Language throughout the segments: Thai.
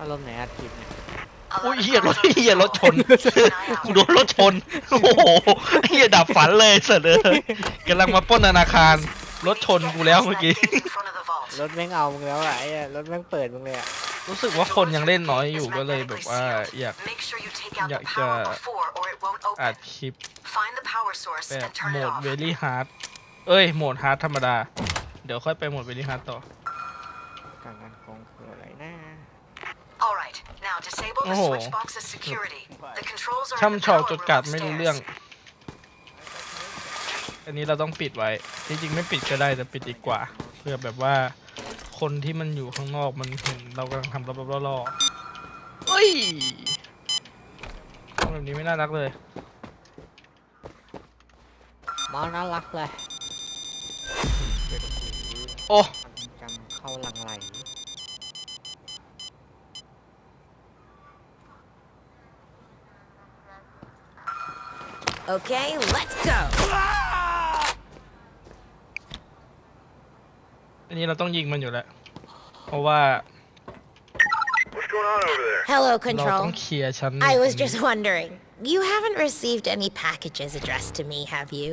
อารมณ์ไหนอัดคลิปเนี่ยอุ้ยเฮียรถเฮียรถชนกูโดนรถชน โอ้โหเฮียดับฝันเลยเสร็จเลยกำลังมาปล้นธนาคาร รถชนกูแล้วเมื่อกี้ รถแม่งเอามึงแล้วอะไอ้เหี้ยรถแม่งเปิดมึงเลยอะรู้สึกว่าคนยังเล่นน้อยอยู่ก็เลยแบบว่าอยากอยากจะอัดคลิปแบบโหมดเวลี่ฮาร์ดเอ้ยโหมดฮาร์ดธรรมดา เดี๋ยวค่อยไปโหมดเวลี่ฮาร์ดต่อ การงานกองคืออะไรนะ Alright, now disable the โอ้โห switch box's security. The controls are in ช่ำ the ชอง power จด room กัดไม่รู้เรื่อง upstairs. อันนี้เราต้องปิดไว้ จริงๆไม่ปิดก็ได้แต่ปิดดีกว่า เพื่อแบบว่าคนที่มันอยู่ข้างนอกมันเห็นเรากำลังทำรอบๆล่อๆเฮ้ยทำแบบนี้ไม่น่ารักเลย มาน่ารักเลยเด็กผีโอ้ Okay, let's go. อันนี้เราต้องยิงมันอยู่แล้ว เพราะว่า What's going on over there? Hello, เราต้ Control. องเคลียร์ชั้น I was ตรงนี้ just wondering. You haven't received any packages addressed to me, have you?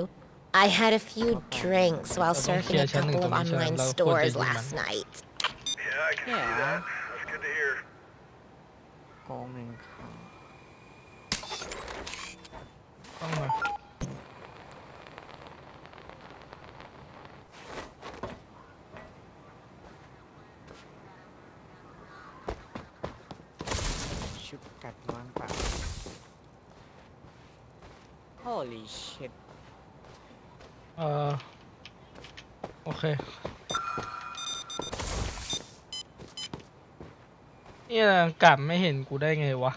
I had a few drinks while Well, don't surfing a care, Shannon, couple of don't care. online Love stores footage, last man. night. Yeah, I can see Yeah. that. That's good to hear. กองหนึ่งค ต้องมาชุดกัดวางเปล่า Holy shit เอ่อโอเคเนี่ยกลับไม่เห็นกูได้ไงวะ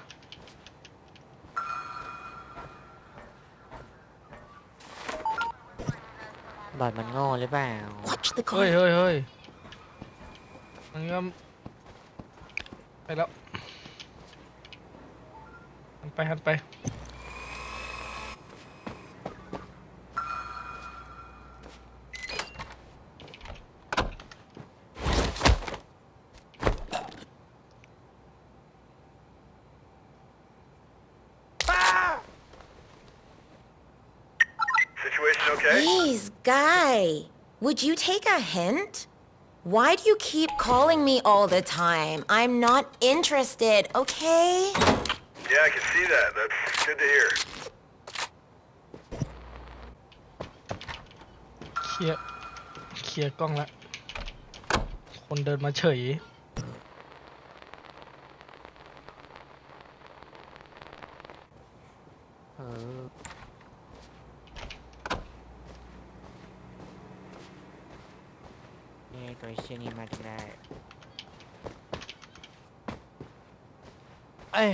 บอดมันโง่หรือเปล่า Watch the เฮ้ย corner. เฮ้ยเฮ้ยมันก็ไปแล้วหันไปหันไป okay? Please, guy. Would you take a hint? Why do you keep calling me all the time? I'm not interested, okay? Yeah, I can see that. That's good to hear. เคลียร์เคลียร์กล้องละคนเดินมาเฉย นี่ไงตัวเชี่ยนี่มาถึงได้เอ้ย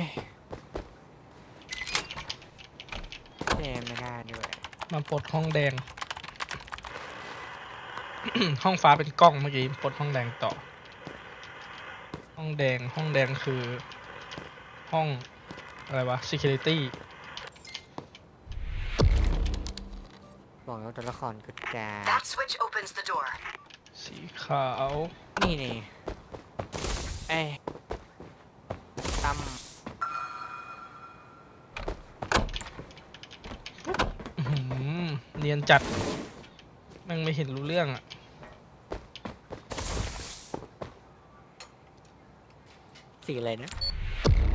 แจมไม่ได้ด้วยมาปลดห้องแดง ห้องฟ้าเป็นกล้องเมื่อกี้ปลดห้องแดงต่อ ห้องแดงห้องแดงคือ ห้อง อะไรวะ security บอกแล้วตัวละครกดกา That switch opens the door. สีขาว นี่นี่เอ้ยตั้มอื้อหือเนียนจัดแม่งไม่เห็นรู้เรื่องอะสีอะไรนะ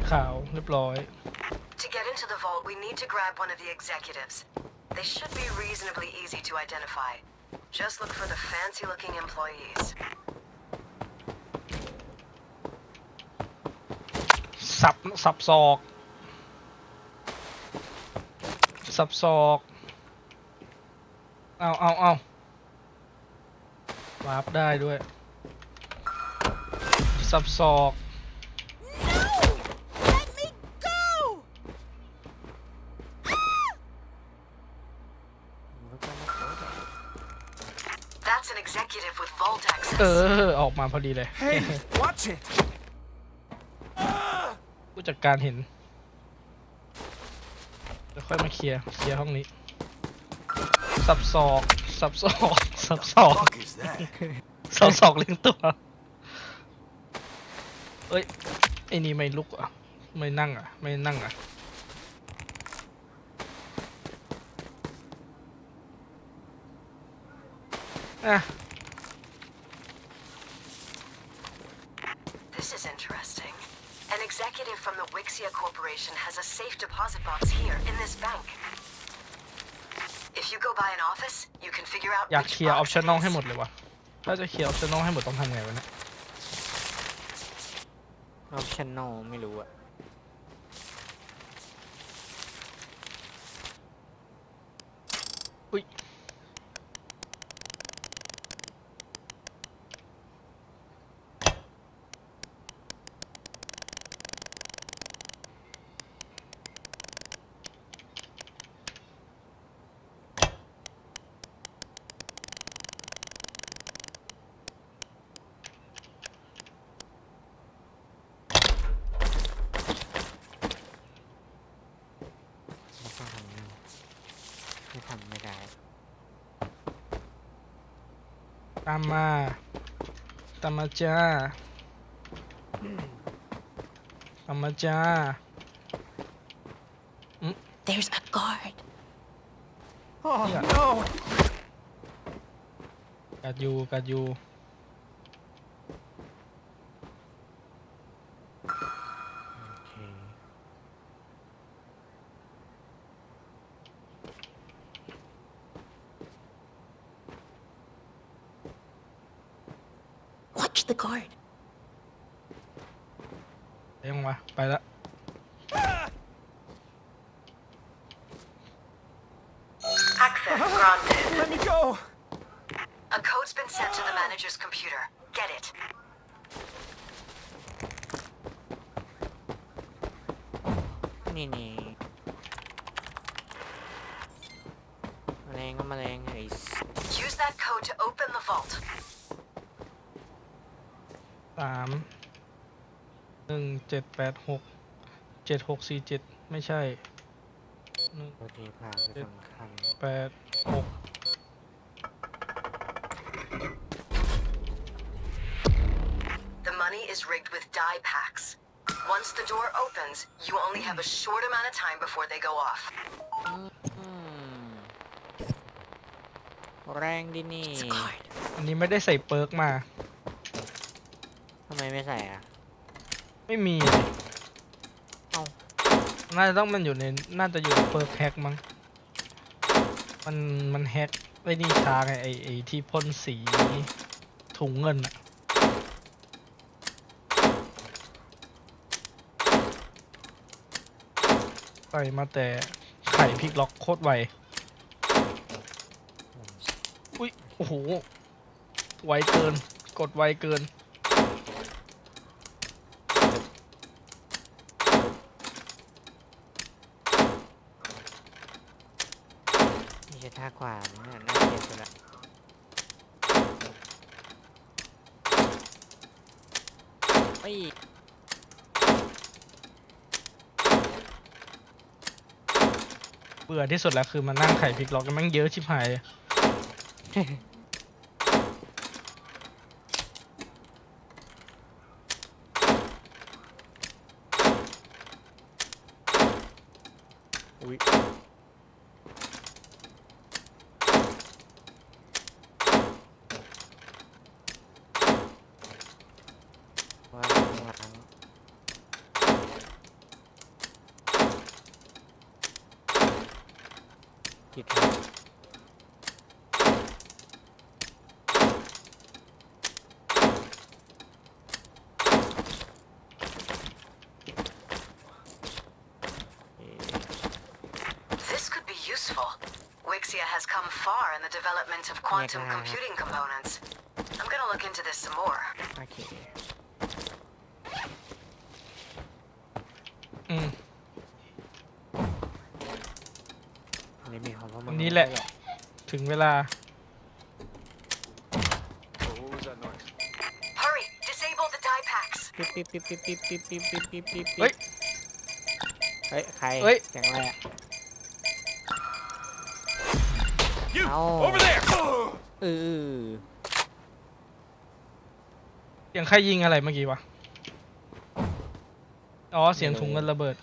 ขาวเรียบร้อย To get into the vault, we need to grab one of the executives. They should be reasonably easy to identify. Just look for the fancy-looking employees. สับสับศอก สับศอก เอาเอาเอาวาร์ปได้ด้วย สับศอก เอ access. อออกมาพอดีเลย Hey, watch it! ผู้จัดการเห็นเดี๋ยวค่อยมาเคลียร์ เคลียร์ห้องนี้ สับศอก สับศอก สับศอก Fuck is that? สับศอกเลี้ยงตัว เอ้ย ไอ้นี่ไม่ลุกอะ ไม่นั่งอะ ไม่นั่งอะ อะ from the Wixia Corporation has a safe deposit box here in this bank. If you go by an office, you can figure out อยาก which เคลียร์ออป box ชั่ it นอล is. ให้หมดเลยวะถ้าจะเคลียร์ออปชั่นอลให้หมดต้องทำไงวะเนี่ย ออปชั่นนอลไม่รู้อะ ตามมา ตามมาจ้า ตามมาจ้า There's a guard. เนี่ยกัดอยู่กัดอยู่ โอเค Watch the guard. ยังวะ ไปละ Access granted. Let me go! A code's been sent to the manager's computer. Get it. นี่นี่แมลงก็แมลงไอ้ส Use that code to open the vault. สามหนึ่งเจ็ดแปดหกเจ็ดหกสี่เจ็ดไม่ใช่หนึ่งโอเคผ่านคือสำคัญแปดหก The money is rigged with die packs. Once the door opens, you only have a short amount of time before they go off. อืมแรงดินี่ It's a guard. อันนี้ไม่ได้ใส่เปิร์กมา ทำไมไม่ใส่อะ ไม่มีเอ้า น่าจะต้องมันอยู่ใน น่าจะอยู่ในเปิร์กแฮกมั้ง มัน มันแฮกไอ้นี่ช้าไงไอไอที่พ่นสีถุงเงินอะ ใส่มาแต่ไข่พลิกล็อกโคตรไว อุ้ย โอ้โห ไวเกิน กดไวเกิน นี่ใช่ท่าขวาเนี่ยน่าเกลียดสุดละเฮ้ย เบื่อที่สุดแล้วคือมานั่งไข่พลิกล็อกกันแม่งเยอะชิบหาย the development of quantum Yeah. computing components. I'm gonna look into this some more. โอ mm. เคอืมอันนี้มีของพวกมึอังนนี้แหละ ถึงเวลา what was that noise? Hurry! Disable the die packs! ปิ๊บปิ๊บปิ๊บปิ๊บปิ๊บปิ๊บปิ๊บปิ๊บปิ๊บปิ๊บเฮ้ยเฮ้ยใครเฮ้ย เสียงอะไรอะ You! Ow. Over there! เออเสียงใครยิงอะไรเมื่อกี้วะ อ๋อ เสียงถุงเงินระเบิด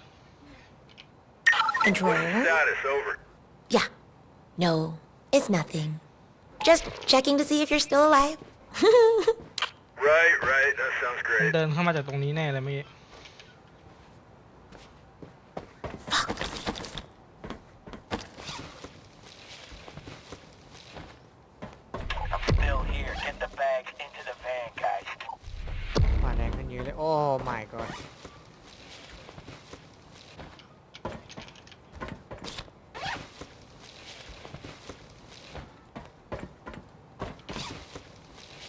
Controller? Status, over. Yeah. No, it's nothing. Just checking to see if you're still alive. Right, right, that sounds มัน great. เดินเข้ามาจากตรงนี้แน่เลยเมื่อกี้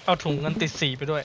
เอาถุงเงินติดสีไปด้วย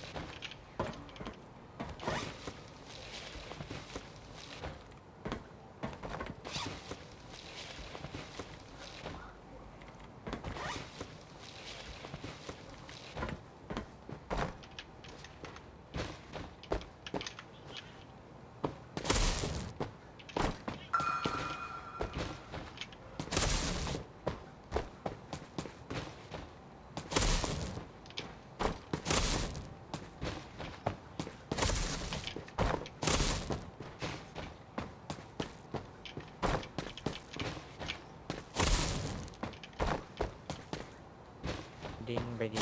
ไปดี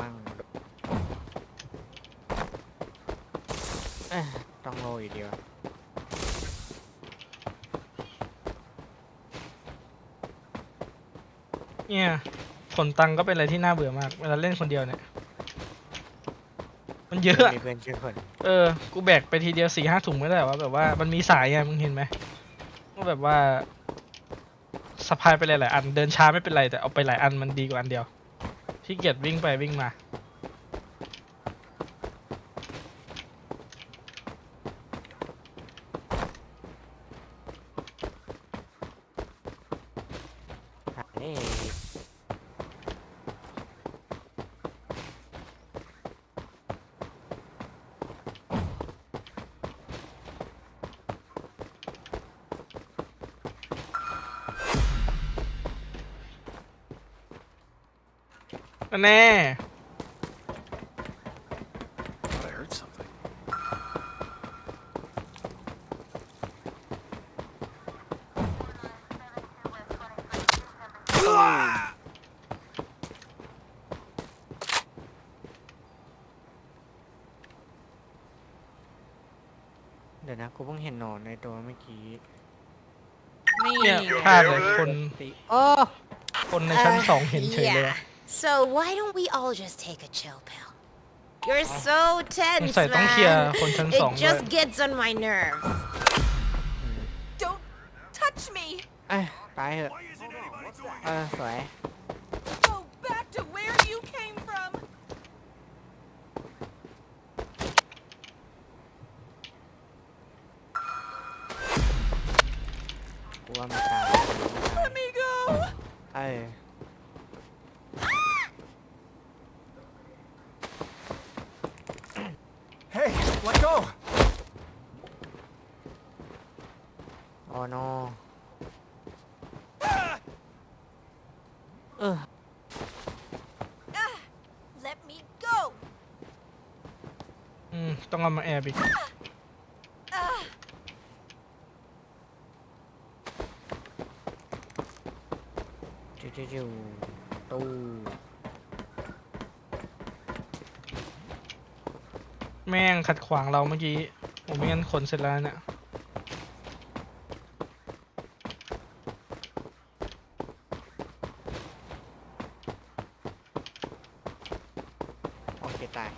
มั่งเอ๊ะต้องโรยอยู่ดีวะเนี่ยผลตังค์ก็เป็นอะไรที่น่าเบื่อมาก เวลาเล่นคนเดียวเนี่ย มันเยอะอะ มีเพื่อนชื่อคน เออ กูแบกไปทีเดียวสี่ห้าถุงไม่ได้วะแบบว่ามันมีสายไงมึงเห็นไหมว่าแบบว่าสะพายไปหลายๆอัน เดินช้าไม่เป็นไรแต่เอาไปหลายอันมันดีกว่าอันเดียวที่เกียจวิ่งไปวิ่งมา หาเอ้ แน่ Thought I heard something. เดี๋ยวนะกูเพิ่งเห็นหนอนในตัวเมื่อกี้เนี่ยพลาดเลยคน โอ้ คนในชั้นสองเห็นเฉยเลยอะ So why don't we all just take a chill pill? You're so สง tense, สัยต้องเคลียร์ man. คนชั้นสอง It ด้วย just gets on my nerves. Don't touch me! เอ้ยตายเหอะ เออ สวย Go back to where you came from! กูว่าไม่ตาย Let me go! เออ Hey, let go! โอ้โนเออ Ah, let me go! อืม ต้องเอามาแอบอีก Ah, จิวจิวจิวตู้แม่งขัดขวางเราเมื่อกี้ ผมไม่งั้นขนเสร็จแล้วเนี่ย โอเคตาย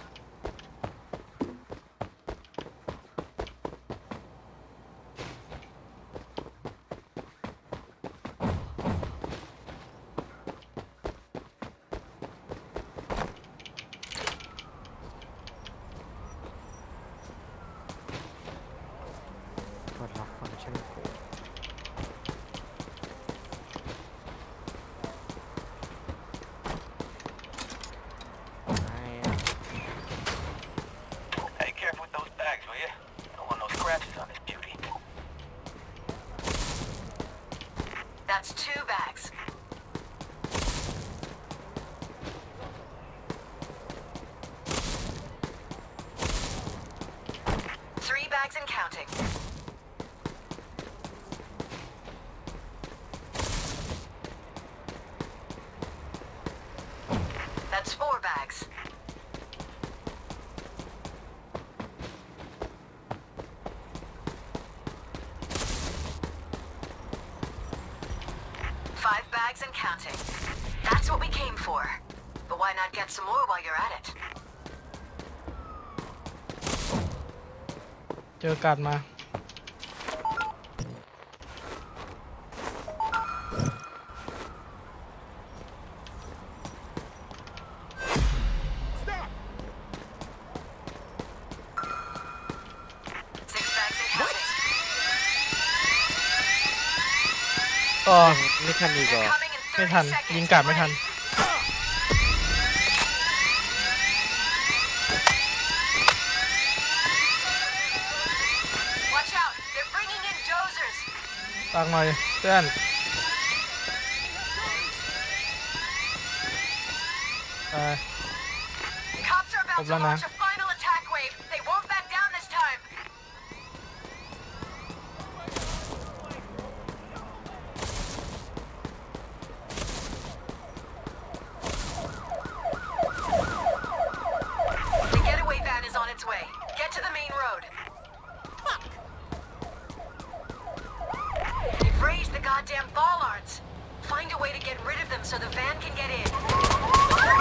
กดล็อกฟังก์ชันกูไอ้อะ That's two bags. Three bags and counting. That's four bags. Five bags and counting. That's what we came for. But why not get some more while you're at it? เจ อกันมา Six bags and counting. ก็ไม่ทันอีกเหรอ They're coming in ไม่30ทัน seconds. ยิงกลับไม่ทัน ฝากหน่อยเพื่อนไป Cops are about Hold to on now. launch a final attack wave. They won't back down this time. The getaway van is on its way. Get to the main road. They've raised the goddamn bollards. Find a way to get rid of them so the van can get in.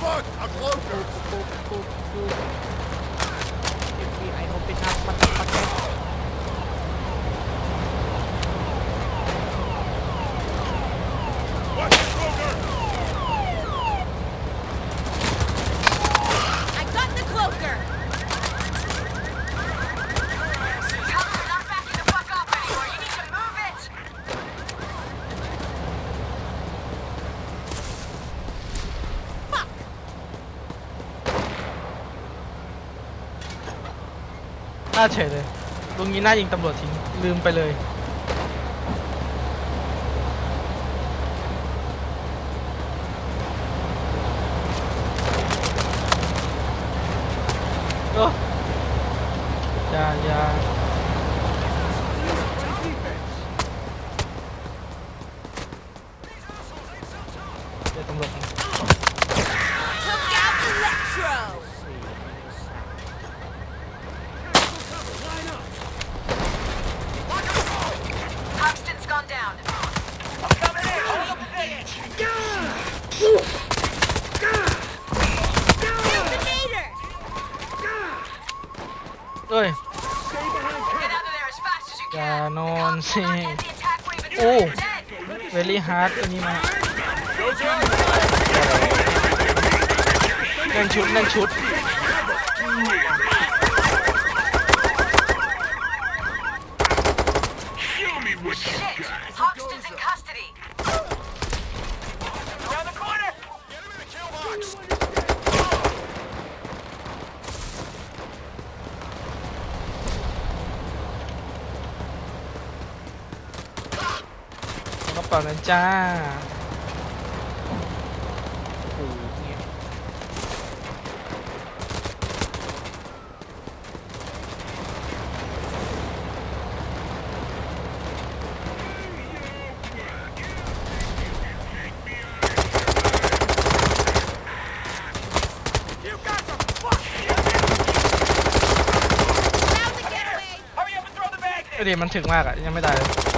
Fuck! A cloaker! ปุ๊บปุ๊บปุ๊บ FBI open up ปักเก็ตปักเก็ต Watch the cloaker! I got the cloaker! Cops are not backing the fuck off anymore. You need to move it. น้าเฉยเลยลุงนี้น่ายิงตำรวจทิ้งลืมไปเลย โอ้อยาอยาเดี๋ยวตำรวจมา Took out Electro! Hoxton's gone down. I'm coming in. Hold up position. Detonator! เอ้ย Get out of there as fast as you อย่า can. น The อน cops สิ will not end the อ้เวลี่ฮาร์ดตัวนี้มานั่งชุดนั่งชุด Show me what you Shit! got. Hoxton's in custody. Around the corner. Get him in the kill box! ก่อนนะจ้าเดี๋ยวมันถึงมากอะ ยังไม่ได้เลย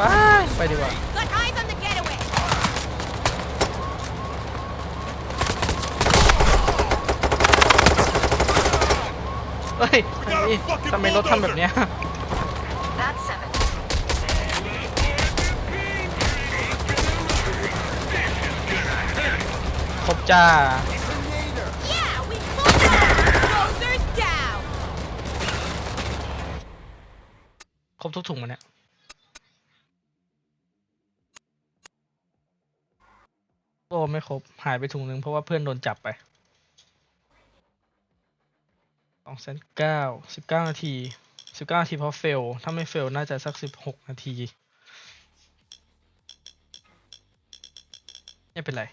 ว้ายไปดีกว่า Got eyes on the getaway! เฮ้ยทำไมทำไมรถทำแบบเนี้ย That's seven. ครบจ้า Yeah, we pulled it out! Closer's down! ครบทุกถุงมันเนี่ย All โอ้ไม่ครบ หายไปถุงนึงเพราะว่าเพื่อนโดนจับไปสองแสนเก้าสิบเก้านาทีสิบเก้านาทีเพราะเฟล ถ้าไม่เฟล น่าจะสักสิบหกนาที ไม่เป็นไร